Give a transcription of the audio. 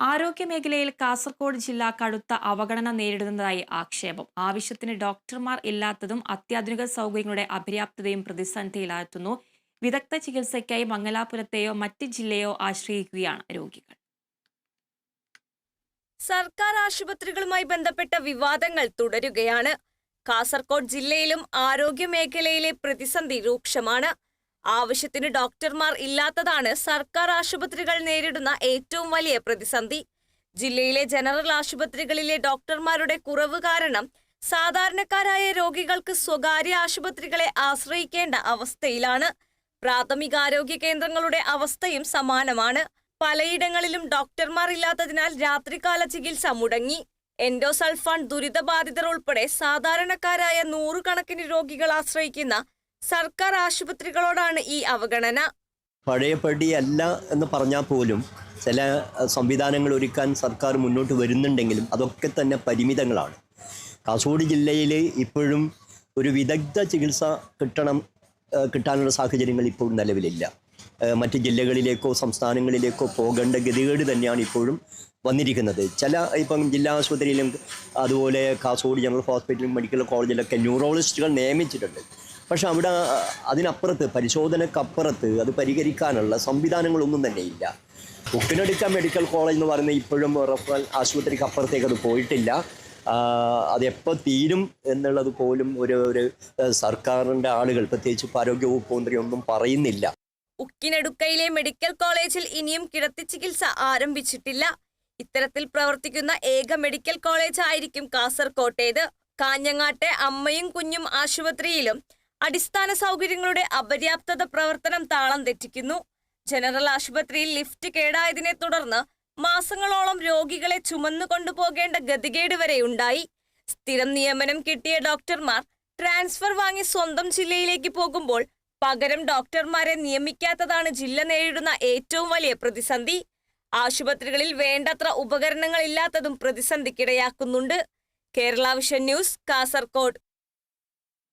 ആരോഗ്യമേഖലയിൽ കാസർഗോഡ് ജില്ല കടുത്ത അവഗണന നേരിടുന്നതായി ആക്ഷേപം. ആവശ്യത്തിന് ഡോക്ടർമാർ ഇല്ലാത്തതും അത്യാധുനിക സൗകര്യങ്ങളുടെ അപര്യാപ്തതയും പ്രതിസന്ധിയിലാത്തുന്നു വിദഗ്ധ ചികിത്സയ്ക്കായി മംഗലാപുരത്തെയോ മറ്റ് ജില്ലയോ ആശ്രയിക്കുകയാണ് രോഗികൾ. സർക്കാർ ആശുപത്രികളുമായി ബന്ധപ്പെട്ട വിവാദങ്ങൾ തുടരുകയാണ്. കാസർകോട് ജില്ലയിലും ആരോഗ്യ മേഖലയിലെ പ്രതിസന്ധി രൂക്ഷമാണ്. ആവശ്യത്തിന് ഡോക്ടർമാർ ഇല്ലാത്തതാണ് സർക്കാർ ആശുപത്രികൾ നേരിടുന്ന ഏറ്റവും വലിയ പ്രതിസന്ധി. ജില്ലയിലെ ജനറൽ ആശുപത്രികളിലെ ഡോക്ടർമാരുടെ കുറവ് കാരണം സാധാരണക്കാരായ രോഗികൾക്ക് സ്വകാര്യ ആശുപത്രികളെ ആശ്രയിക്കേണ്ട അവസ്ഥയിലാണ്. പ്രാഥമികാരോഗ്യ കേന്ദ്രങ്ങളുടെ അവസ്ഥയും സമാനമാണ്. പലയിടങ്ങളിലും ഡോക്ടർമാർ ഇല്ലാത്തതിനാൽ രാത്രികാല ചികിത്സ മുടങ്ങി. എൻഡോസൾഫാൻ ദുരിതബാധിതർ ഉൾപ്പെടെ സാധാരണക്കാരായ നൂറുകണക്കിന് രോഗികൾ ആശ്രയിക്കുന്ന സർക്കാർ ആശുപത്രികളോടാണ് ഈ അവഗണന? പഴയ അല്ല എന്ന് പറഞ്ഞാൽ പോലും ചില സംവിധാനങ്ങൾ ഒരുക്കാൻ സർക്കാർ മുന്നോട്ട് വരുന്നുണ്ടെങ്കിലും അതൊക്കെ തന്നെ പരിമിതങ്ങളാണ്. കാസർഗോഡ് ജില്ലയിൽ ഇപ്പോഴും ഒരു വിദഗ്ധ ചികിത്സ കിട്ടണം കിട്ടാനുള്ള സാഹചര്യങ്ങൾ ഇപ്പോഴും നിലവിലില്ല. മറ്റ് ജില്ലകളിലേക്കോ സംസ്ഥാനങ്ങളിലേക്കോ പോകേണ്ട ഗതികേട് തന്നെയാണ് ഇപ്പോഴും വന്നിരിക്കുന്നത്. ചില ഇപ്പം ജില്ലാ ആശുപത്രിയിലും അതുപോലെ കാസർഗോഡ് ജനറൽ ഹോസ്പിറ്റലും മെഡിക്കൽ കോളേജിലൊക്കെ ന്യൂറോളജിസ്റ്റുകൾ നിയമിച്ചിട്ടുണ്ട്. പക്ഷെ അവിടെ അതിനപ്പുറത്ത് പരിശോധനക്കപ്പുറത്ത് അത് പരിഹരിക്കാനുള്ള സംവിധാനങ്ങളൊന്നും തന്നെ ഇല്ല. ഉപ്പിനടുക്ക മെഡിക്കൽ കോളേജ് എന്ന് പറയുന്നത് ഇപ്പോഴും റഫറൽ ആശുപത്രിക്ക് അപ്പുറത്തേക്ക് അത് പോയിട്ടില്ല. അതെപ്പോൾ തീരും എന്നുള്ളത് പോലും ഒരു ഒരു സർക്കാരിന്റെ ആളുകൾ പ്രത്യേകിച്ച് ആരോഗ്യ വകുപ്പ് മന്ത്രി ഒന്നും പറയുന്നില്ല. ഉക്കിനടുക്കയിലെ മെഡിക്കൽ കോളേജിൽ ഇനിയും കിടത്തി ചികിത്സ ആരംഭിച്ചിട്ടില്ല. ഇത്തരത്തിൽ പ്രവർത്തിക്കുന്ന ഏക മെഡിക്കൽ കോളേജ് ആയിരിക്കും കാസർകോട്ടേത്. കാഞ്ഞങ്ങാട്ടെ അമ്മയും കുഞ്ഞും ആശുപത്രിയിലും അടിസ്ഥാന സൗകര്യങ്ങളുടെ അപര്യാപ്തത പ്രവർത്തനം താളം തെറ്റിക്കുന്നു. ജനറൽ ആശുപത്രിയിൽ ലിഫ്റ്റ് കേടായതിനെ തുടർന്ന് മാസങ്ങളോളം രോഗികളെ ചുമന്നു കൊണ്ടുപോകേണ്ട ഗതികേട് വരെ ഉണ്ടായി. സ്ഥിരം നിയമനം കിട്ടിയ ഡോക്ടർമാർ ട്രാൻസ്ഫർ വാങ്ങി സ്വന്തം ജില്ലയിലേക്ക് പോകുമ്പോൾ പകരം ഡോക്ടർമാരെ നിയമിക്കാത്തതാണ് ജില്ല നേരിടുന്ന ഏറ്റവും വലിയ പ്രതിസന്ധി. ആശുപത്രികളിൽ വേണ്ടത്ര ഉപകരണങ്ങൾ ഇല്ലാത്തതും പ്രതിസന്ധിക്കിടയാക്കുന്നുണ്ട്. Kerala vision news Kasaragod.